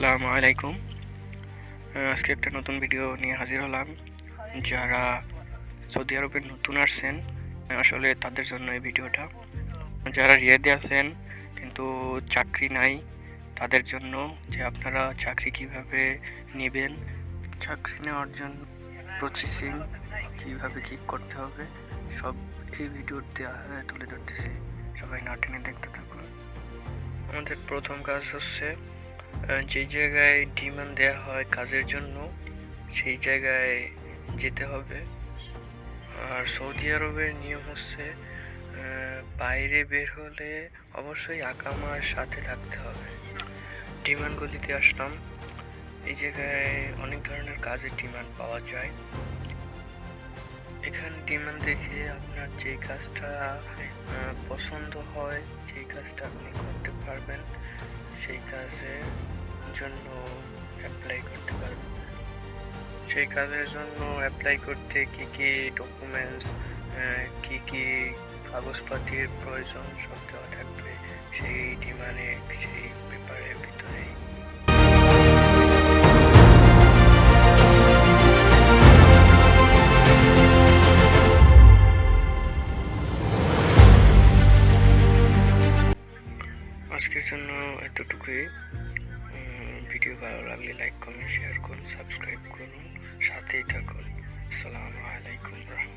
আসসালামু আলাইকুম। আজকে একটা নতুন ভিডিও নিয়ে হাজির হলাম। যারা সৌদি আরবে নতুন আসছেন আসলে তাদের জন্য এই ভিডিওটা যারা রিয়াদে আছেন, কিন্তু চাকরি নাই, তাদের জন্য যে আপনারা চাকরি কীভাবে নেবেন, চাকরি নেওয়ার জন্য প্রসেসিং কীভাবে কি করতে হবে, সব এই ভিডিওতে তুলে ধরতেছি। সবাই না টেনে দেখতে থাকুন। আমাদের প্রথম কাজ হচ্ছে যে জায়গায় ডিমান্ড দেওয়া হয় কাজের জন্য, সেই জায়গায় যেতে হবে। আর সৌদি আরবের নিয়ম হচ্ছে বাইরে বের হলে অবশ্যই আকামার সাথে থাকতে হবে। ডিমান্ডগুলিতে আসলাম। এই জায়গায় অনেক ধরনের কাজের ডিমান্ড পাওয়া যায়। এখানে ডিমান্ড দেখে আপনার যে কাজটা পছন্দ হয় যেই কাজটা আপনি করতে পারবেন, সেই কাজের জন্য অ্যাপ্লাই করতে পারবেন সেই কাজের জন্য অ্যাপ্লাই করতে কি কি ডকুমেন্টস কি কি কাগজপাতির প্রয়োজন সব দেওয়া থাকবে সেই ডিমান্ডে সেই পেপারের ভিতরেই। আজকের জন্য এতটুকুই। ভালো লাগলে লাইক করুন শেয়ার করুন সাবস্ক্রাইব করুন সাথেই থাকুন। আসসালামু আলাইকুম রহমতুল্লাহ।